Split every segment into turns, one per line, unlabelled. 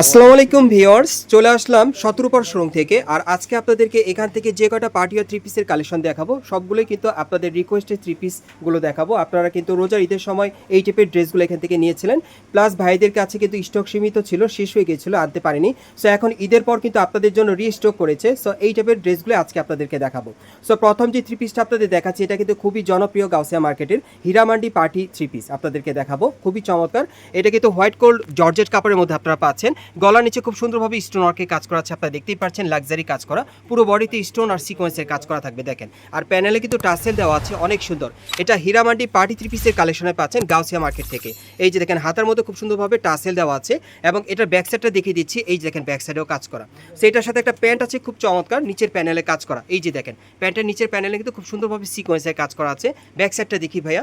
আসসালামু আলাইকুম ভিওর্স চলে আসলাম শতরূপার শোরুম থেকে। আর আজকে আপনাদেরকে এখান থেকে যে কটা পার্টি আর থ্রি পিসের কালেকশন দেখাবো, সবগুলোই কিন্তু আপনাদের রিকোয়েস্টেড থ্রি পিসগুলো দেখাবো। আপনারা কিন্তু রোজার ঈদের সময় এই টাইপের ড্রেসগুলো এখান থেকে নিয়েছিলেন। প্লাস ভাইদের কাছে কিন্তু স্টক সীমিত ছিল, শেষ হয়ে গিয়েছিল আনতে পারেনি। সো এখন ঈদের পর কিন্তু আপনাদের জন্য রিস্টক করেছে। সো এই টাইপের ড্রেসগুলো আজকে আপনাদেরকে দেখাবো। সো প্রথম যে থ্রি পিসটা আপনাদের দেখাচ্ছি, এটা কিন্তু খুবই জনপ্রিয় গাউসিয়া মার্কেটের হীরামান্ডি পার্টি থ্রি পিস আপনাদেরকে দেখাবো। খুবই চমৎকার। এটা কিন্তু হোয়াইট কোল্ড জর্জেট কাপড়ের মধ্যে আপনারা পাচ্ছেন। গলার নিচে খুব সুন্দরভাবে স্টোন ওয়ার্কের কাজ করা আছে, আপনারা দেখতেই পাচ্ছেন লাক্সারি কাজ করা। পুরো বডিতে স্টোন আর সিকোয়েন্সের কাজ করা থাকবে, দেখেন। আর প্যানেলে কিন্তু টাসেল দেওয়া আছে, অনেক সুন্দর। এটা হীরামান্ডি পার্টি থ্রি পিসের কালেকশনে পাচ্ছেন গাউসিয়া মার্কেট থেকে। এই যে দেখেন, হাতার মধ্যে খুব সুন্দরভাবে টাসেল দেওয়া আছে এবং এটার ব্যাক সাইডটা দেখিয়ে দিচ্ছি, এই যে দেখেন ব্যাক সাইডেও কাজ করা। সেটার সাথে একটা প্যান্ট আছে, খুব চমৎকার, নিচের প্যানেলে কাজ করা। এই যে দেখেন প্যান্টের নিচের প্যানেলে কিন্তু খুব সুন্দরভাবে সিকোয়েন্সের কাজ করা আছে। ব্যাক সাইডটা দেখি ভাইয়া।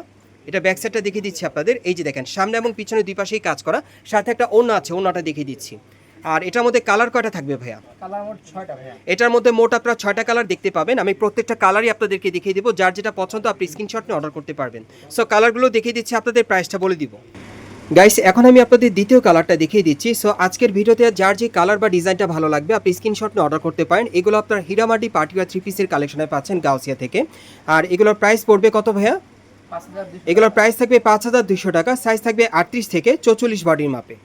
এটা ব্যাক সাইডটা দেখিয়ে দিচ্ছি আপনাদের। এই যে দেখেন সামনে এবং পিছনে দুই পাশেই কাজ করা সাথে একটা ওনা আছে ওনাটা দেখিয়ে দিচ্ছি। আর এটার মধ্যে কালার কয়টা থাকবে ভাইয়া?
কালার মোট ছয়টা ভাইয়া।
এটার মধ্যে মোট আপনারা ছয়টা কালার দেখতে পাবেন। আমি প্রত্যেকটা কালারই আপনাদেরকে দেখিয়ে দিব। যার যেটা পছন্দ আপনি স্ক্রিনশট নিয়ে অর্ডার করতে পারবেন। সো কালারগুলো দেখিয়ে দিচ্ছি আপনাদের প্রাইসটা বলে দিব। গাইস এখন আমি আপনাদের দ্বিতীয় কালারটা দেখিয়ে দিচ্ছি। সো আজকের ভিডিওতে যার যে কালার বা ডিজাইনটা ভালো লাগবে আপনি স্ক্রিনশট নিয়ে অর্ডার করতে পারেন। এগুলো আপনার হিরামাটি পার্টি বা থ্রি পিসের কালেকশনে পাচ্ছেন গাউসিয়া থেকে। আর এগুলোর প্রাইস পড়বে কত ভাইয়া? এগুলোর প্রাইস থাকবে পাঁচ হাজার দুশো টাকা সাইজ থাকবে আটত্রিশ থেকে চৌচল্লিশ বডির মাপে।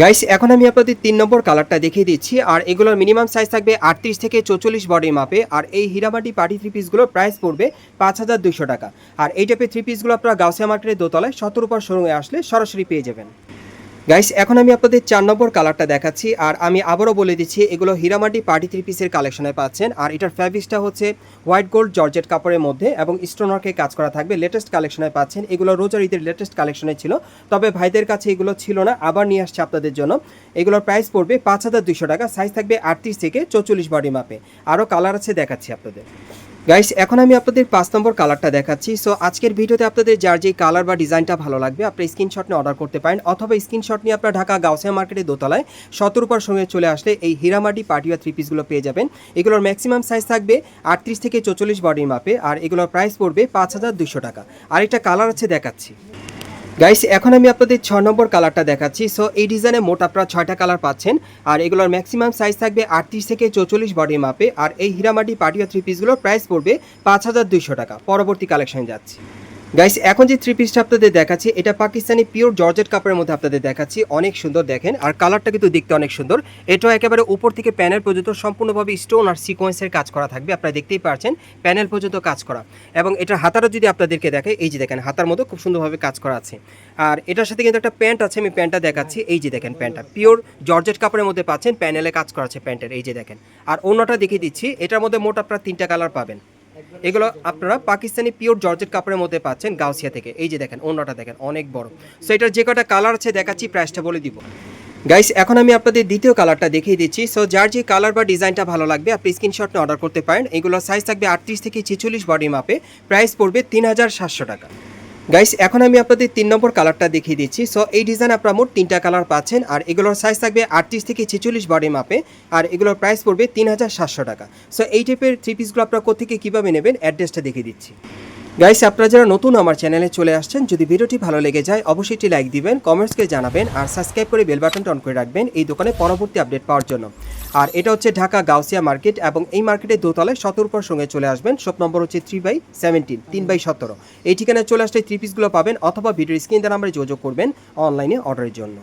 গাইস এখন আমি আপনাদের তিন নম্বর কালারটা দেখিয়ে দিচ্ছি, আর এগুলোর মিনিমাম সাইজ থাকবে আটত্রিশ থেকে চৌচল্লিশ বডির মাপে, আর এই হীরামাটি পার্টি থ্রি পিসগুলোর প্রাইস পড়বে পাঁচ হাজার দুশো টাকা। আর এই টাইপের থ্রি পিসগুলো আপনারা গাউসিয়া মার্কেটের দোতলায় সতেরো পর শোরুমে আসলে সরাসরি পেয়ে যাবেন। গাইস এখন আমি আপনাদের চার নম্বর কালারটা দেখাচ্ছি, আর আমি আবারও বলে দিচ্ছি, এগুলো হীরামাটি পার্টি থ্রি পিসের কালেকশনে পাচ্ছেন, আর এটার ফ্যাব্রিক্সটা হচ্ছে হোয়াইট গোল্ড জর্জেট কাপড়ের মধ্যে এবং স্টোনওয়ার্কে কাজ করা থাকবে। লেটেস্ট কালেকশনে পাচ্ছেন, এগুলো রোজার ঈদের লেটেস্ট কালেকশনে ছিল, তবে ভাইদের কাছে এগুলো ছিল না, আবার নিয়ে আসছে আপনাদের জন্য। এগুলোর প্রাইস পড়বে পাঁচ হাজার দুশো টাকা সাইজ থাকবে আটত্রিশ থেকে চৌচল্লিশ বডি মাপে আরও কালার আছে দেখাচ্ছি আপনাদের। গাইস এখন আমি আপনাদের পাঁচ নম্বর কালারটা দেখাচ্ছি। সো আজকের ভিডিওতে আপনাদের যার যেই কালার বা ডিজাইনটা ভালো লাগবে, আপনি স্ক্রিনশট নিয়ে অর্ডার করতে পারেন, অথবা স্ক্রিনশট নিয়ে আপনার ঢাকা গাউসিয়া মার্কেটে দোতলায় সতেরোপার সঙ্গে চলে আসলে এই হীরামাটি পার্টি বা থ্রি পিসগুলো পেয়ে যাবেন। এগুলোর ম্যাক্সিমাম সাইজ থাকবে আটত্রিশ থেকে চৌচল্লিশ বডির মাপে আর এগুলোর প্রাইস পড়বে পাঁচ হাজার দুশো টাকা। আর একটা কালার আছে দেখাচ্ছি। গাইস এখন আমি আপনাদের ছ নম্বর কালারটা দেখাচ্ছি। সো এই ডিজাইনে মোট আপনারা ছয়টা কালার পাচ্ছেন। আর এগুলোর ম্যাক্সিমাম সাইজ থাকবে আটত্রিশ থেকে চৌচল্লিশ বডি মাপে আর এই হীরামাটি পাটিয়া থ্রি পিসগুলোর প্রাইস পড়বে পাঁচ হাজার দুইশো টাকা। পরবর্তী কালেকশন যাচ্ছি। গাইস এখন যে থ্রি পিসটা আপনাদের দেখাচ্ছি, এটা পাকিস্তানি পিওর জর্জেট কাপড়ের মধ্যে আপনাদের দেখাচ্ছি। অনেক সুন্দর দেখেন, আর কালারটা কিন্তু দেখতে অনেক সুন্দর। এটাও একেবারে উপর থেকে প্যানেল পর্যন্ত সম্পূর্ণভাবে স্টোন আর সিকোয়েন্সের কাজ করা থাকবে, আপনারা দেখতেই পারছেন প্যানেল পর্যন্ত কাজ করা। এবং এটার হাতারও যদি আপনাদেরকে দেখে এই যে দেখেন, হাতার মতো খুব সুন্দরভাবে কাজ করা আছে। আর এটার সাথে কিন্তু একটা প্যান্ট আছে, আমি প্যান্টটা দেখাচ্ছি, এই যে দেখেন প্যান্টটা পিওর জর্জেট কাপড়ের মধ্যে পাচ্ছেন প্যানেলে কাজ করা আছে প্যান্টের এই যে দেখেন। আর অন্যটা দেখিয়ে দিচ্ছি, এটার মধ্যে মোট আপনারা তিনটা কালার পাবেন। এগুলো আপনারা পাকিস্তানি পিওর জর্জেট কাপড়ের মধ্যে পাচ্ছেন গাউসিয়া থেকে। এই যে দেখেন অন্যটা দেখেন, অনেক বড়। সো এটার যে কটা কালার আছে দেখাচ্ছি প্রাইসটা বলে দিব। গাইস এখন আমি আপনাদের দ্বিতীয় কালারটা দেখিয়ে দিচ্ছি। সো যার যে কালার বা ডিজাইনটা ভালো লাগবে, আপনি স্ক্রিনশট অর্ডার করতে পারেন। এগুলো সাইজ থাকবে আটত্রিশ থেকে ছেচল্লিশ বডি মাপে প্রাইস পড়বে তিন হাজার সাতশো টাকা। গাইস এখন আমি আপনাদের তিন নম্বর কালারটা দেখিয়ে দিচ্ছি। সো এই ডিজাইন আপনারা মোট তিনটা কালার পাচ্ছেন, আর এগুলোর সাইজ থাকবে আটত্রিশ থেকে ছেচল্লিশ বডি মাপে আর এগুলোর প্রাইস পড়বে তিন হাজার সাতশো টাকা। সো এই টাইপের থ্রি পিসগুলো আপনারা কোথেকে কীভাবে নেবেন অ্যাড্রেসটা দেখিয়ে দিচ্ছি। গাইস আপনারা যারা নতুন আমার চ্যানেলে চলে আসছেন, যদি ভিডিওটি ভালো লেগে যায়, অবশ্যই একটি লাইক দিবেন কমেন্টসকে জানাবেন, আর সাবস্ক্রাইব করে বেল বাটনটা অন করে রাখবেন, এই দোকানে পরবর্তী আপডেট পাওয়ার জন্য। আর এটা হচ্ছে ঢাকা গাউসিয়া মার্কেট এবং এই মার্কেটে দোতলায় সতর্কর সঙ্গে চলে আসবেন। শপ নম্বর হচ্ছে থ্রি বাই সেভেন্টিন তিন বাই সতেরো। এই ঠিকানায় চলে আসলে থ্রি পিসগুলো পাবেন অথবা ভিডিও স্ক্রিন দ্বারা আমরা যোগাযোগ করবেন অনলাইনে অর্ডারের জন্য।